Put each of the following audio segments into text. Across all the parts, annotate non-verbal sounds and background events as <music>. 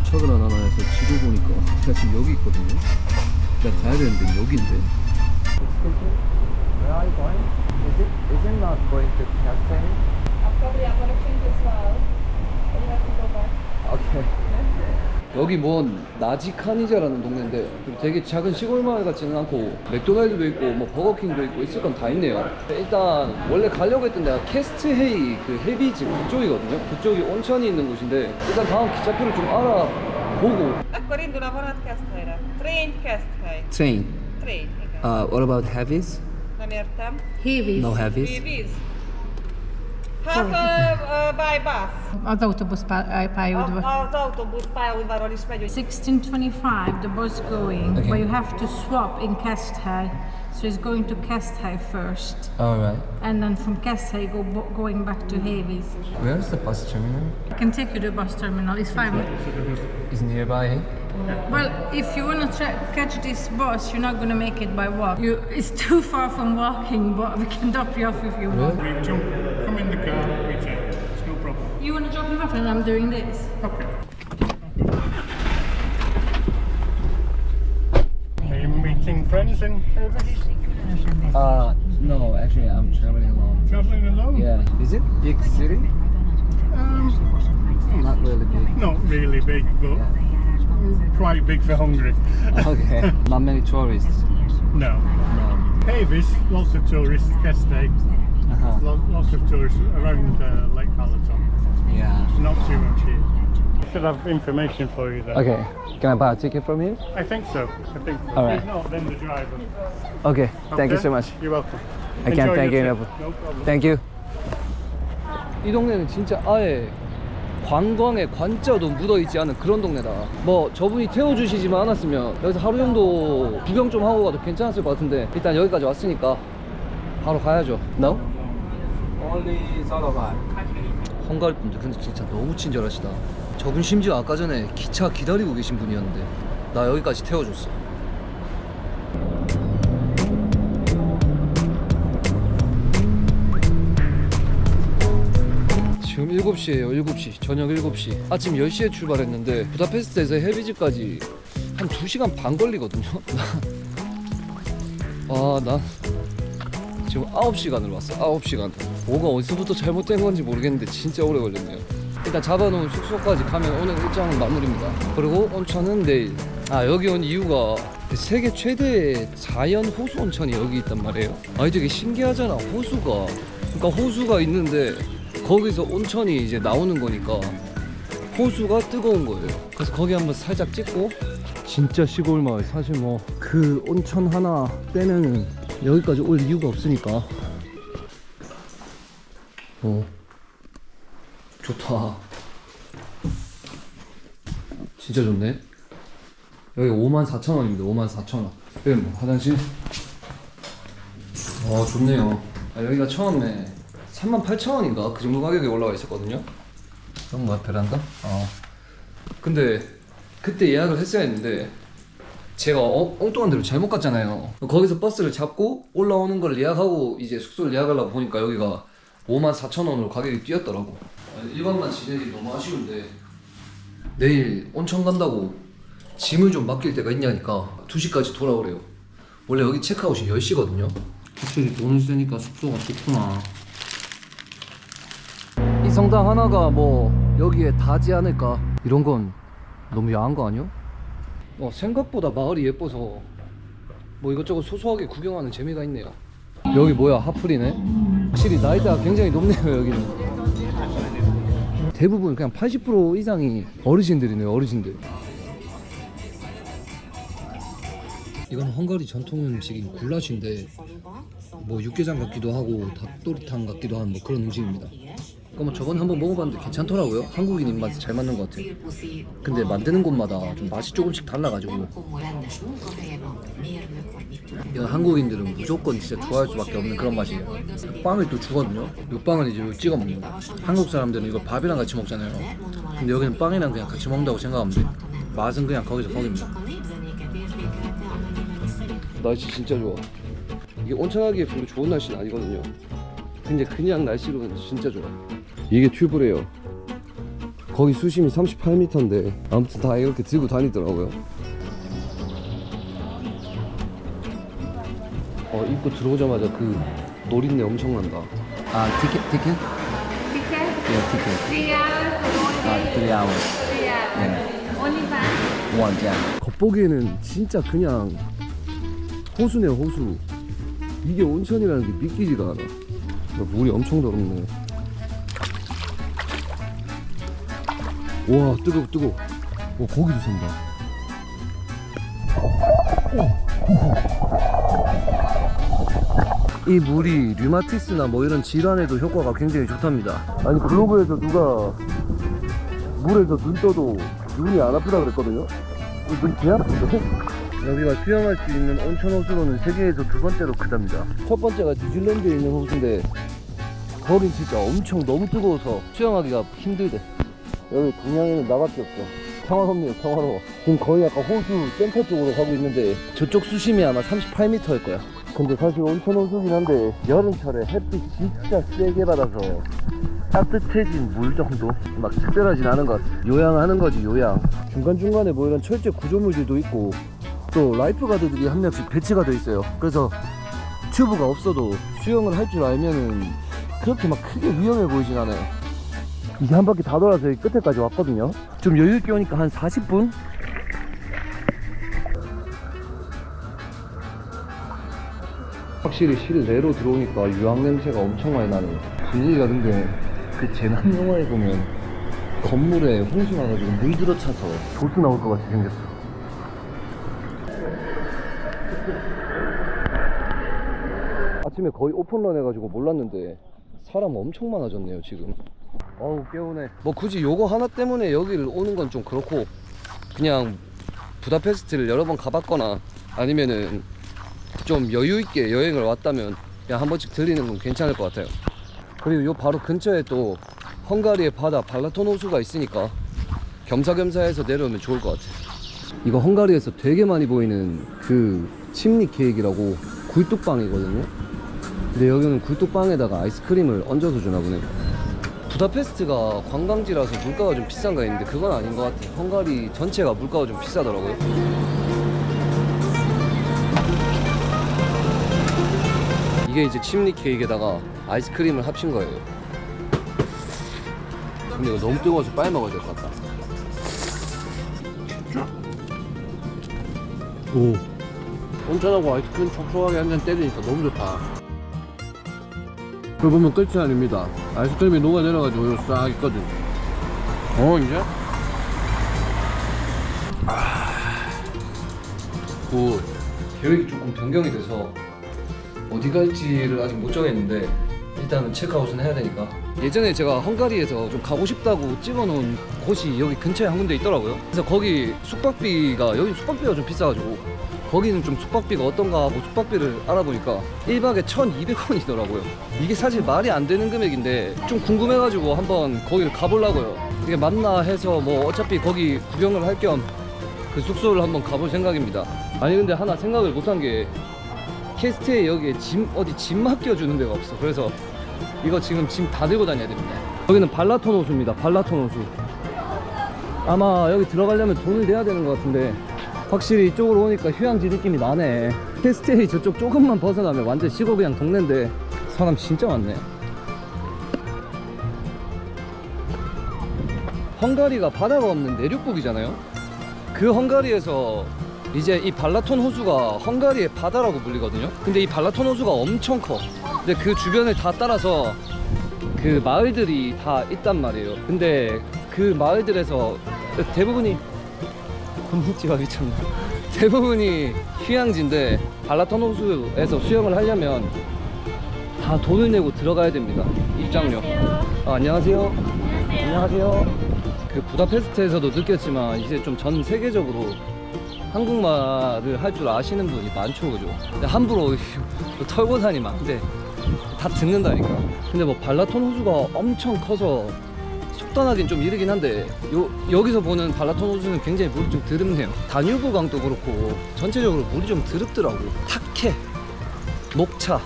도착을 안 하나 해서 지도 보니까 제가 지금 여기 있거든요. 내가 가야 되는데 여기인데. Where are you going? Is it is it not going to Castle? 여기 뭔 나지카니자라는 동네인데 좀 되게 작은 시골 마을 같지는 않고 맥도날드도 있고 뭐 버거킹도 있고 있을 건 다 있네요. 일단 원래 가려고 했던 데가 캐스트헤이 그 헤비즈 그쪽이거든요. 그쪽이 온천이 있는 곳인데 일단 다음 기차표를 좀 알아보고 Akkor indul a vonat Keszthelyre. Train Keszthely. Train. Train, igen. Uh, what about heavies? Nem értem. Hévíz. No heavies. Víz? Hát uh, uh, by bus. Az autóbusz pá- pályaudvar. A, az autóbusz pályaudvarról is megy. 1625, the bus going, Okay. but you have to swap in Kesthely. So it's going to Kesthely first, All right. and then from Kesthely go going back to Havis. Where's the bus terminal? I can take you to the bus terminal. It's fine. Is nearby. Well, if you wanna try, catch this bus, you're not gonna make it by walk. You, it's too far from walking, but we can drop you off if you want. We jump, come in the car, we take. It's no problem. You wanna drop me off, and I'm doing this. Okay. Are you meeting friends in Uh, no, actually, I'm traveling alone. traveling alone? Yeah. Is it big city? Um, Not really big. not really big, but quite big for Hungary. <laughs> Okay. Not many tourists. no. No. Havis, lots of tourists. Kestay, Uh-huh. lots of tourists around uh, Lake Balaton. Yeah. Not too much here. Should have information for you there. Okay. Can I buy a ticket from you? I think so. I think. All right. If not, then the driver. Okay. Thank you so much. You're welcome. I can't Enjoy thank you enough. No problem. Thank you. 이 동네는 진짜 아예 관광의 관자도 묻어있지 않은 그런 동네다 뭐 저분이 태워주시지만 않았으면 여기서 하루 정도 구경 좀 하고 가도 괜찮았을 것 같은데 일단 여기까지 왔으니까 바로 가야죠 No? Only Zalovat. 헝가리 분들 근데 진짜 너무 친절하시다. 저분 심지어 아까 전에 기차 기다리고 계신 분이었는데 나 여기까지 태워줬어. 지금 7시에요 7시. 저녁 7시. 아침 10시에 출발했는데 부다페스트에서 헤비즈까지 한 2시간 반 걸리거든요. <laughs> 아나 지금 9시간을 왔어. 9시간. 뭐가 어디서부터 잘못된 건지 모르겠는데 진짜 오래 걸렸네요. 일단 잡아놓은 숙소까지 가면 오늘 일정은 마무리입니다. 그리고 온천은 내일. 아 여기 온 이유가 세계 최대의 자연 호수 온천이 여기 있단 말이에요. 아니 되게 신기하잖아 호수가. 그러니까 호수가 있는데 거기서 온천이 이제 나오는 거니까 호수가 뜨거운 거예요. 그래서 거기 한번 살짝 찍고. 진짜 시골 마을 사실 뭐 그 온천 하나 빼면은 여기까지 올 이유가 없으니까. 어. 좋다. 진짜 좋네. 여기 5만 4천 원입니다. 5만 4천 원. 여기 뭐 화장실? 어 좋네요. 아, 여기가 처음에 3만 8천 원인가? 그 정도 가격에 올라와 있었거든요. 그럼 뭐 베란다? 어. 근데 그때 예약을 했어야 했는데 제가 어, 엉뚱한 데로 잘못 갔잖아요. 거기서 버스를 잡고 올라오는 걸 예약하고 이제 숙소를 예약하려고 보니까 여기가 5만 4천 원으로 가격이 뛰었더라고. 아니, 일반만 지내기 너무 아쉬운데 내일 온천 간다고 짐을 좀 맡길 데가 있냐니까 2시까지 돌아오래요. 원래 여기 체크아웃이 10시거든요. 확실히 돈을 쓰니까 숙소가 좋구나. 이 성당 하나가 뭐 여기에 다지 않을까 이런 건 너무 야한 거 아니야? 어, 생각보다 마을이 예뻐서 뭐 이것저것 소소하게 구경하는 재미가 있네요. 여기 뭐야 하플이네? 확실히 나이대가 굉장히 높네요 여기는. 대부분 그냥 80% 이상이 어르신들이네요 어르신들. 이건 헝가리 전통 음식인 굴라시인데 뭐 육개장 같기도 하고 닭도리탕 같기도 한 뭐 그런 음식입니다. 그뭐 저번에 한번 먹어봤는데 괜찮더라고요. 한국인 입맛에 잘 맞는 것 같아요. 근데 만드는 곳마다 좀 맛이 조금씩 달라가지고 이건 한국인들은 무조건 진짜 좋아할 수밖에 없는 그런 맛이에요. 빵을 또 주거든요. 이 빵을 이제 찍어 먹는 거. 한국 사람들은 이거 밥이랑 같이 먹잖아요. 근데 여기는 빵이랑 그냥 같이 먹는다고 생각하면 돼. 맛은 그냥 거기서 거기입니다. 날씨 진짜 좋아. 이게 온천하기에 별로 좋은 날씨는 아니거든요. 근데 그냥 날씨로는 진짜 좋아. 이게 튜브래요. 거기 수심이 38m인데 아무튼 다 이렇게 들고 다니더라고요. 어 입구 들어오자마자 그 노린내 엄청난다. Uh, ticket, ticket? Ticket? Yeah, ticket. Three hours for one Uh, day. three hours. One, yeah. 겉보기에는 진짜 그냥 호수네요 호수. 이게 온천이라는 게 믿기지가 않아. 물이 엄청 더럽네. 와 뜨거워 뜨거워. 와 고기도 산다. 이 물이 류마티스나 뭐 이런 질환에도 효과가 굉장히 좋답니다. 아니 글로브에서 누가 물에서 눈 떠도 눈이 안 아프다 그랬거든요. 눈개 아픈데? 여기가 수영할 수 있는 온천 호수로는 세계에서 두 번째로 크답니다. 첫 번째가 뉴질랜드에 있는 호수인데 거긴 진짜 엄청 너무 뜨거워서 수영하기가 힘들대. 여기 동양에는 나밖에 없어. 평화롭네요, 평화로워. 지금 거의 약간 호수 센터 쪽으로 가고 있는데 저쪽 수심이 아마 38m일 거야. 근데 사실 온천 호수긴 한데 여름철에 햇빛 진짜 세게 받아서 따뜻해진 물 정도? 막 특별하진 않은 것 같아. 요양하는 거지, 요양. 중간중간에 뭐 이런 철제 구조물들도 있고, 또 라이프 가드들이 한 명씩 배치가 돼 있어요. 그래서 튜브가 없어도 수영을 할 줄 알면은 그렇게 막 크게 위험해 보이진 않아요. 이게 한 바퀴 다 돌아서 여기 끝에까지 왔거든요. 좀 여유 있게 오니까 한 40분? 확실히 실내로 들어오니까 유황 냄새가 엄청 많이 나네요. 분위기가 근데 그 재난 영화에 보면 건물에 홍수 나가지고 물 들어차서 도수 나올 것 같이 생겼어. 아침에 거의 오픈런 해가지고 몰랐는데 사람 엄청 많아졌네요 지금. 어우 깨우네. 뭐 굳이 요거 하나 때문에 여기를 오는 건 좀 그렇고 그냥 부다페스트를 여러 번 가봤거나 아니면은 좀 여유 있게 여행을 왔다면 그냥 한 번씩 들리는 건 괜찮을 것 같아요. 그리고 요 바로 근처에 또 헝가리의 바다 발라톤 호수가 있으니까 겸사겸사해서 내려오면 좋을 것 같아요. 이거 헝가리에서 되게 많이 보이는 그 침리 케이크라고 굴뚝빵이거든요. 근데 여기는 굴뚝빵에다가 아이스크림을 얹어서 주나 보네요. 부다페스트가 관광지라서 물가가 좀 비싼가 했는데 그건 아닌 것 같아요. 헝가리 전체가 물가가 좀 비싸더라고요. 이게 이제 침리 케이크에다가 아이스크림을 합친 거예요. 근데 이거 너무 뜨거워서 빨리 먹어야 될 것 같다. 오. 온천하고 아이스크림 촉촉하게 한 잔 때리니까 너무 좋다. 그걸 보면 끝이 아닙니다. 아이스크림이 녹아내려가지고 여기 싹 있거든. 어, 이제? 아. 그, 계획이 조금 변경이 돼서 어디 갈지를 아직 못 정했는데 일단은 체크아웃은 해야 되니까 예전에 제가 헝가리에서 좀 가고 싶다고 찍어놓은 곳이 여기 근처에 한 군데 있더라고요 그래서 거기 숙박비가 여기 숙박비가 좀 비싸가지고 거기는 좀 숙박비가 어떤가 하고 숙박비를 알아보니까 1박에 1200원이더라고요 이게 사실 말이 안 되는 금액인데 좀 궁금해가지고 한번 거기를 가보려고요 이게 맞나 해서 뭐 어차피 거기 구경을 할 겸 그 숙소를 한번 가볼 생각입니다 아니 근데 하나 생각을 못한 게 캐스트에 여기에 짐 어디 짐 맡겨주는 데가 없어. 그래서 이거 지금 짐 다 들고 다녀야 됩니다. 여기는 발라톤 호수입니다. 발라톤 호수. 아마 여기 들어가려면 돈을 내야 되는 것 같은데 확실히 이쪽으로 오니까 휴양지 느낌이 나네. 캐스트에 저쪽 조금만 벗어나면 완전 시골 그냥 동네인데 사람 진짜 많네. 헝가리가 바다가 없는 내륙국이잖아요. 그 헝가리에서 이제 이 발라톤 호수가 헝가리의 바다라고 불리거든요. 근데 이 발라톤 호수가 엄청 커. 근데 그 주변을 다 따라서 그 마을들이 다 있단 말이에요. 근데 그 마을들에서 대부분이 건너지가 귀찮나. 대부분이 휴양지인데 발라톤 호수에서 수영을 하려면 다 돈을 내고 들어가야 됩니다. 입장료. 아, 안녕하세요. 안녕하세요. 그 부다페스트에서도 느꼈지만 이제 좀 전 세계적으로 한국말을 할 줄 아시는 분이 많죠, 그죠? 근데 함부로 <laughs> 털고 다니면 안 돼. 다 듣는다니까. 근데 뭐 발라톤 호수가 엄청 커서 떠나긴 좀 이르긴 한데 요, 여기서 보는 발라톤 호수는 굉장히 물이 좀 드럽네요. 다뉴브 강도 그렇고 전체적으로 물이 좀 드럽더라고 탁해. 녹차.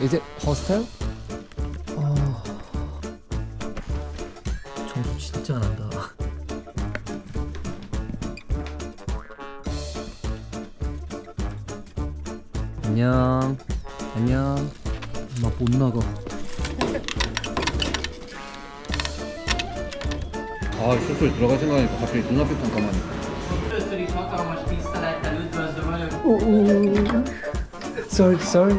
이제 허스텔? 어... 청소 진짜 안 한다. 안녕. 안녕. 나 못 나가. 아, 수술 들어갈 생각하니까 갑자기 눈앞이 깜깜하네. Először is hatalmas tisztelettel üdvözlöm Önöket. Sorry, sorry.